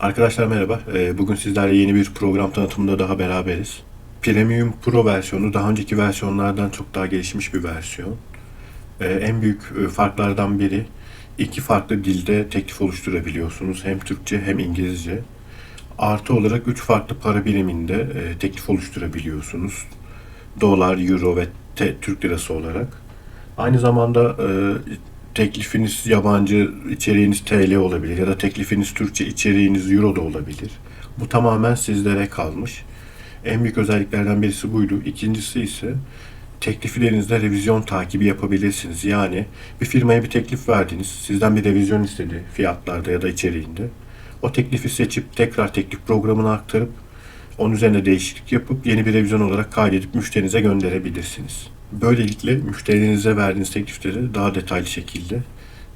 Arkadaşlar merhaba. Ee, Bugün sizlerle yeni bir program tanıtımında daha beraberiz. Premium Pro versiyonu daha önceki versiyonlardan çok daha gelişmiş bir versiyon. Ee, En büyük e, farklardan biri iki farklı dilde teklif oluşturabiliyorsunuz. Hem Türkçe hem İngilizce. Artı olarak üç farklı para biriminde e, teklif oluşturabiliyorsunuz. Dolar, Euro ve Türk Lirası olarak. Aynı zamanda e, teklifiniz yabancı, içeriğiniz TL olabilir ya da teklifiniz Türkçe, içeriğiniz Euro da olabilir. Bu tamamen sizlere kalmış. En büyük özelliklerden birisi buydu. İkincisi ise tekliflerinizde revizyon takibi yapabilirsiniz. Yani bir firmaya bir teklif verdiniz, sizden bir revizyon istedi fiyatlarda ya da içeriğinde. O teklifi seçip tekrar teklif programına aktarıp onun üzerine değişiklik yapıp yeni bir revizyon olarak kaydedip müşterinize gönderebilirsiniz. Böylelikle müşterinize verdiğiniz teklifleri daha detaylı şekilde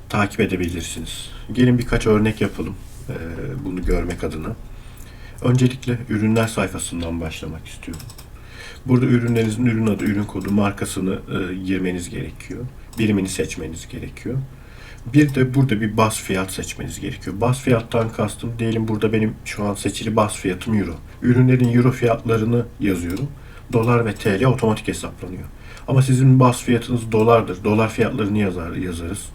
takip edebilirsiniz. Gelin birkaç örnek yapalım bunu görmek adına. Öncelikle ürünler sayfasından başlamak istiyorum. Burada ürünlerinizin ürün adı, ürün kodu, markasını girmeniz gerekiyor. Birimini seçmeniz gerekiyor. Bir de burada bir bas fiyat seçmeniz gerekiyor. Bas fiyattan kastım diyelim burada benim şu an seçili bas fiyatım euro. Ürünlerin euro fiyatlarını yazıyorum. Dolar ve TL otomatik hesaplanıyor. Ama sizin bas fiyatınız dolardır. Dolar fiyatlarını yazar, yazarız.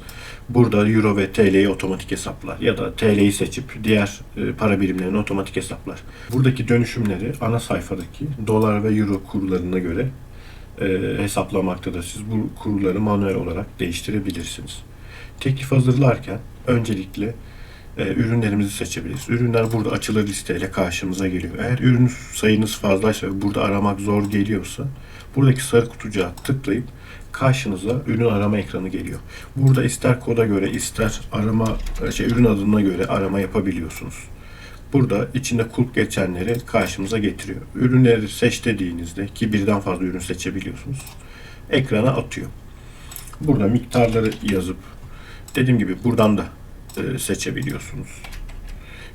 Burada euro ve TL'yi otomatik hesaplar. Ya da TL'yi seçip diğer e, para birimlerini otomatik hesaplar. Buradaki dönüşümleri ana sayfadaki dolar ve euro kurlarına göre e, hesaplamaktadır. Siz bu kurları manuel olarak değiştirebilirsiniz. Teklif hazırlarken öncelikle e, ürünlerimizi seçebiliriz. Ürünler burada açılır listeyle karşımıza geliyor. Eğer ürün sayınız fazlaysa ve burada aramak zor geliyorsa buradaki sarı kutucuğa tıklayıp karşınıza ürün arama ekranı geliyor. Burada ister koda göre ister arama şey ürün adına göre arama yapabiliyorsunuz. Burada içinde kulp geçenleri karşımıza getiriyor. Ürünleri seç dediğinizde ki birden fazla ürün seçebiliyorsunuz. Ekrana atıyor. Burada miktarları yazıp dediğim gibi buradan da seçebiliyorsunuz.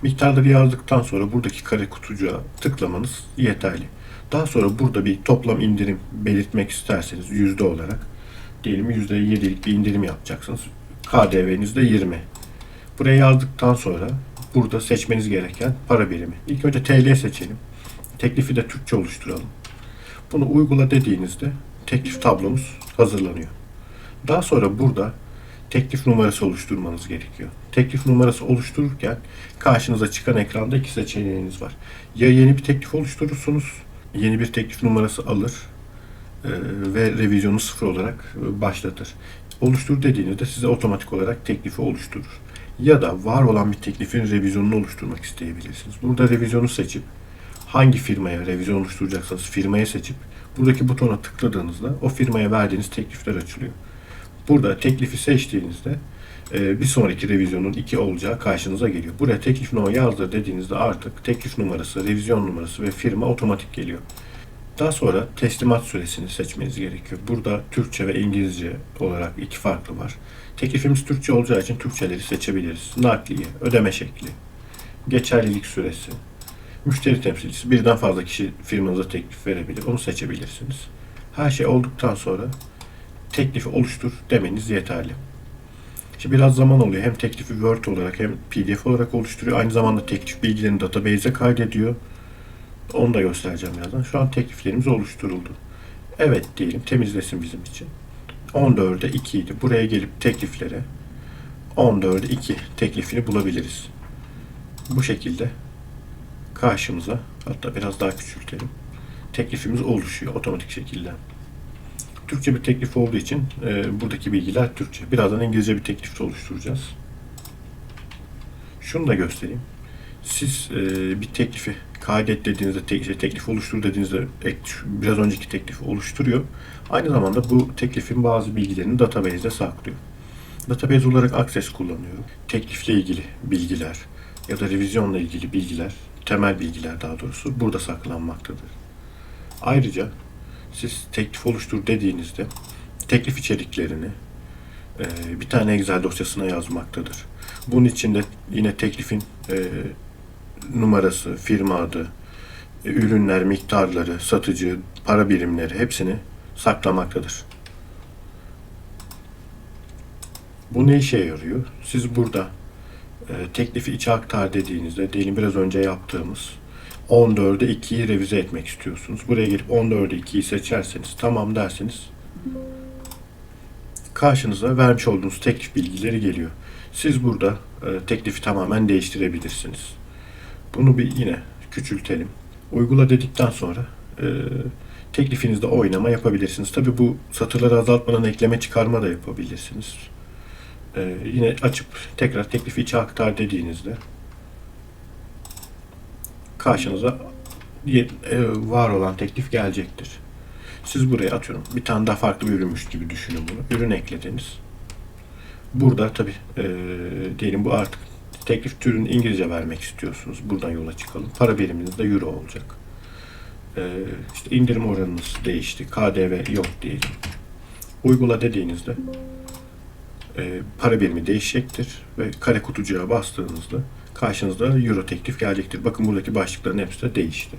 Miktarları yazdıktan sonra buradaki kare kutucuğa tıklamanız yeterli. Daha sonra burada bir toplam indirim belirtmek isterseniz yüzde olarak diyelim yüzde yedilik bir indirim yapacaksınız. KDV'niz de 20. Buraya yazdıktan sonra burada seçmeniz gereken para birimi. İlk önce TL seçelim. Teklifi de Türkçe oluşturalım. Bunu uygula dediğinizde teklif tablomuz hazırlanıyor. Daha sonra burada teklif numarası oluşturmanız gerekiyor. Teklif numarası oluştururken karşınıza çıkan ekranda iki seçeneğiniz var. Ya yeni bir teklif oluşturursunuz, yeni bir teklif numarası alır e, ve revizyonu sıfır olarak e, başlatır. Oluştur dediğinizde size otomatik olarak teklifi oluşturur. Ya da var olan bir teklifin revizyonunu oluşturmak isteyebilirsiniz. Burada revizyonu seçip hangi firmaya revizyon oluşturacaksanız firmayı seçip buradaki butona tıkladığınızda o firmaya verdiğiniz teklifler açılıyor. Burada teklifi seçtiğinizde e, bir sonraki revizyonun 2 olacağı karşınıza geliyor. Buraya teklif numara yazdır dediğinizde artık teklif numarası, revizyon numarası ve firma otomatik geliyor. Daha sonra teslimat süresini seçmeniz gerekiyor. Burada Türkçe ve İngilizce olarak iki farklı var. Teklifimiz Türkçe olacağı için Türkçeleri seçebiliriz. Nakliye, ödeme şekli, geçerlilik süresi, müşteri temsilcisi birden fazla kişi firmanıza teklif verebilir. Onu seçebilirsiniz. Her şey olduktan sonra teklifi oluştur demeniz yeterli. Şimdi biraz zaman oluyor. Hem teklifi Word olarak hem PDF olarak oluşturuyor. Aynı zamanda teklif bilgilerini database'e kaydediyor. Onu da göstereceğim birazdan. Şu an tekliflerimiz oluşturuldu. Evet diyelim temizlesin bizim için. 14'e 2 idi. Buraya gelip tekliflere 14'e 2 teklifini bulabiliriz. Bu şekilde karşımıza hatta biraz daha küçültelim. Teklifimiz oluşuyor otomatik şekilde. Türkçe bir teklif olduğu için e, buradaki bilgiler Türkçe. Birazdan İngilizce bir teklif de oluşturacağız. Şunu da göstereyim. Siz e, bir teklifi kaydet dediğinizde, te- şey, teklif oluştur dediğinizde biraz önceki teklifi oluşturuyor. Aynı zamanda bu teklifin bazı bilgilerini database'de saklıyor. Database olarak Access kullanıyorum. Teklifle ilgili bilgiler ya da revizyonla ilgili bilgiler, temel bilgiler daha doğrusu burada saklanmaktadır. Ayrıca siz teklif oluştur dediğinizde teklif içeriklerini e, bir tane Excel dosyasına yazmaktadır. Bunun içinde yine teklifin e, numarası, firma adı, e, ürünler, miktarları, satıcı, para birimleri hepsini saklamaktadır. Bu ne işe yarıyor? Siz burada e, teklifi içe aktar dediğinizde diyelim biraz önce yaptığımız 14'e 2'yi revize etmek istiyorsunuz. Buraya gelip 14'e 2'yi seçerseniz tamam derseniz karşınıza vermiş olduğunuz teklif bilgileri geliyor. Siz burada e, teklifi tamamen değiştirebilirsiniz. Bunu bir yine küçültelim. Uygula dedikten sonra e, teklifinizde oynama yapabilirsiniz. Tabi bu satırları azaltmadan ekleme çıkarma da yapabilirsiniz. E, yine açıp tekrar teklifi içe aktar dediğinizde karşınıza e, var olan teklif gelecektir. Siz buraya atıyorum bir tane daha farklı bir ürünmüş gibi düşünün bunu. Ürün eklediniz. Burada tabi diyelim bu artık teklif türünü İngilizce vermek istiyorsunuz. Buradan yola çıkalım. Para biriminiz de euro olacak. E, işte indirim oranınız değişti. KDV yok diyelim. Uygula dediğinizde e, para birimi değişecektir ve kare kutucuğa bastığınızda karşınızda euro teklif gelecektir. Bakın buradaki başlıkların hepsi de değişti.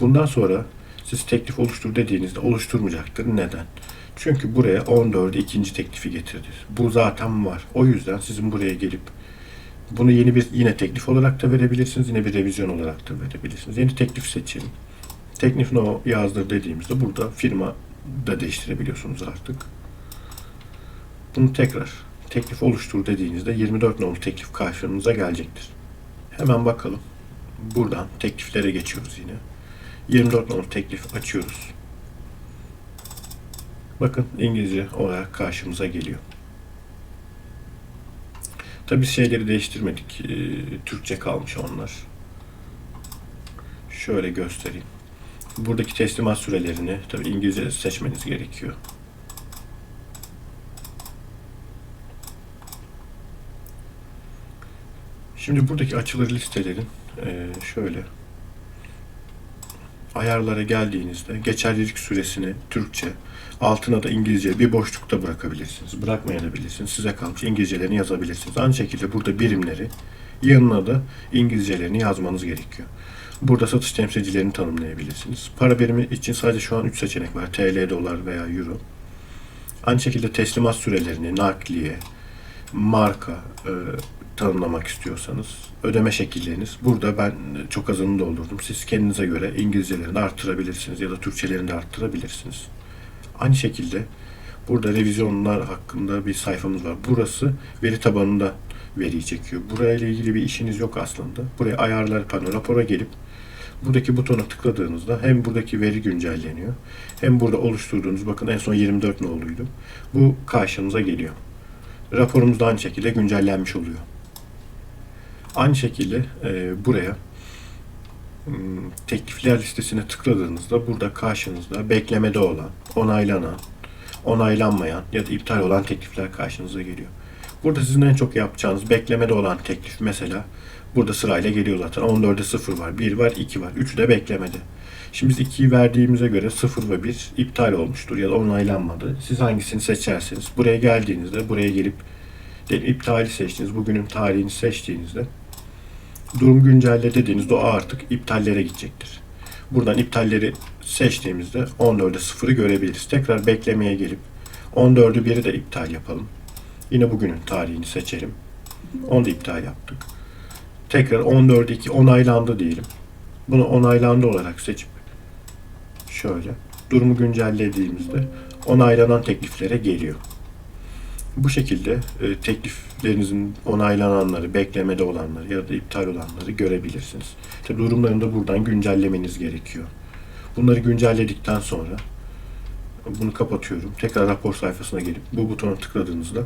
Bundan sonra siz teklif oluştur dediğinizde oluşturmayacaktır. Neden? Çünkü buraya 14'e ikinci teklifi getirdi. Bu zaten var. O yüzden sizin buraya gelip bunu yeni bir yine teklif olarak da verebilirsiniz. Yine bir revizyon olarak da verebilirsiniz. Yeni teklif seçin. Teklif no yazdır dediğimizde burada firma da değiştirebiliyorsunuz artık. Bunu tekrar teklif oluştur dediğinizde 24 nolu teklif karşınıza gelecektir. Hemen bakalım. Buradan tekliflere geçiyoruz yine. 24 nolu teklif açıyoruz. Bakın İngilizce olarak karşımıza geliyor. Tabi şeyleri değiştirmedik. Ee, Türkçe kalmış onlar. Şöyle göstereyim. Buradaki teslimat sürelerini tabi İngilizce seçmeniz gerekiyor. Şimdi buradaki açılır listelerin eee, şöyle ayarlara geldiğinizde geçerlilik süresini Türkçe, altına da İngilizce bir boşlukta bırakabilirsiniz. Bırakmayabilirsiniz. Size kalmış İngilizcelerini yazabilirsiniz. Aynı şekilde burada birimleri yanına da İngilizcelerini yazmanız gerekiyor. Burada satış temsilcilerini tanımlayabilirsiniz. Para birimi için sadece şu an 3 seçenek var. TL, dolar veya euro. Aynı şekilde teslimat sürelerini, nakliye, marka e, tanımlamak istiyorsanız ödeme şekilleriniz burada ben çok azını doldurdum. Siz kendinize göre İngilizcelerini arttırabilirsiniz ya da Türkçelerini de arttırabilirsiniz. Aynı şekilde burada revizyonlar hakkında bir sayfamız var. Burası veri tabanında veriyi çekiyor. Burayla ilgili bir işiniz yok aslında. Buraya ayarlar pano rapora gelip buradaki butona tıkladığınızda hem buradaki veri güncelleniyor hem burada oluşturduğunuz bakın en son 24 noluydu. Bu karşınıza geliyor. Raporumuz da aynı şekilde güncellenmiş oluyor. Aynı şekilde e, buraya hmm, teklifler listesine tıkladığınızda burada karşınızda beklemede olan, onaylanan, onaylanmayan ya da iptal olan teklifler karşınıza geliyor. Burada sizin en çok yapacağınız beklemede olan teklif mesela burada sırayla geliyor zaten. 14'e 0 var, 1 var, 2 var. 3'ü de beklemede. Şimdi biz 2'yi verdiğimize göre 0 ve 1 iptal olmuştur ya da onaylanmadı. Siz hangisini seçerseniz buraya geldiğinizde buraya gelip iptali seçtiniz. Bugünün tarihini seçtiğinizde durum güncelle dediğinizde o artık iptallere gidecektir. Buradan iptalleri seçtiğimizde 14'e 0'ı görebiliriz. Tekrar beklemeye gelip 14'ü 1'i de iptal yapalım. Yine bugünün tarihini seçelim. Onu da iptal yaptık. Tekrar 14'e 2 onaylandı diyelim. Bunu onaylandı olarak seçip şöyle durumu güncellediğimizde onaylanan tekliflere geliyor. Bu şekilde e, tekliflerinizin onaylananları, beklemede olanları ya da iptal olanları görebilirsiniz. Tabi durumlarını da buradan güncellemeniz gerekiyor. Bunları güncelledikten sonra bunu kapatıyorum. Tekrar rapor sayfasına gelip bu butona tıkladığınızda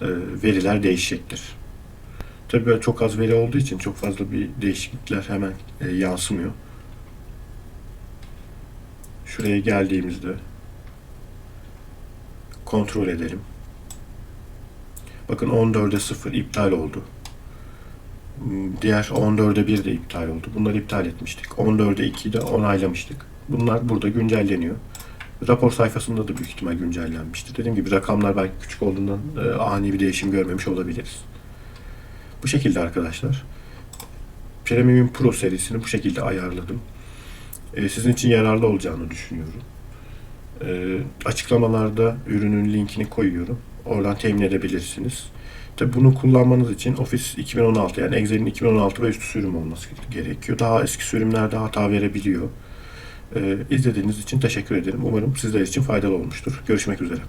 e, veriler değişecektir. Böyle çok az veri olduğu için çok fazla bir değişiklikler hemen e, yansımıyor. Şuraya geldiğimizde kontrol edelim. Bakın 14'e 0 iptal oldu. Diğer 14'e 1 de iptal oldu. Bunları iptal etmiştik. 14'e 2'yi de onaylamıştık. Bunlar burada güncelleniyor. Rapor sayfasında da büyük ihtimal güncellenmiştir. Dediğim gibi rakamlar belki küçük olduğundan e, ani bir değişim görmemiş olabiliriz. Bu şekilde arkadaşlar. Premium Pro serisini bu şekilde ayarladım. E, sizin için yararlı olacağını düşünüyorum. E, açıklamalarda ürünün linkini koyuyorum. Oradan temin edebilirsiniz. Tabii bunu kullanmanız için Office 2016 yani Excel'in 2016 ve üstü sürüm olması gerekiyor. Daha eski sürümlerde hata verebiliyor. Ee, izlediğiniz için teşekkür ederim. Umarım sizler için faydalı olmuştur. Görüşmek üzere.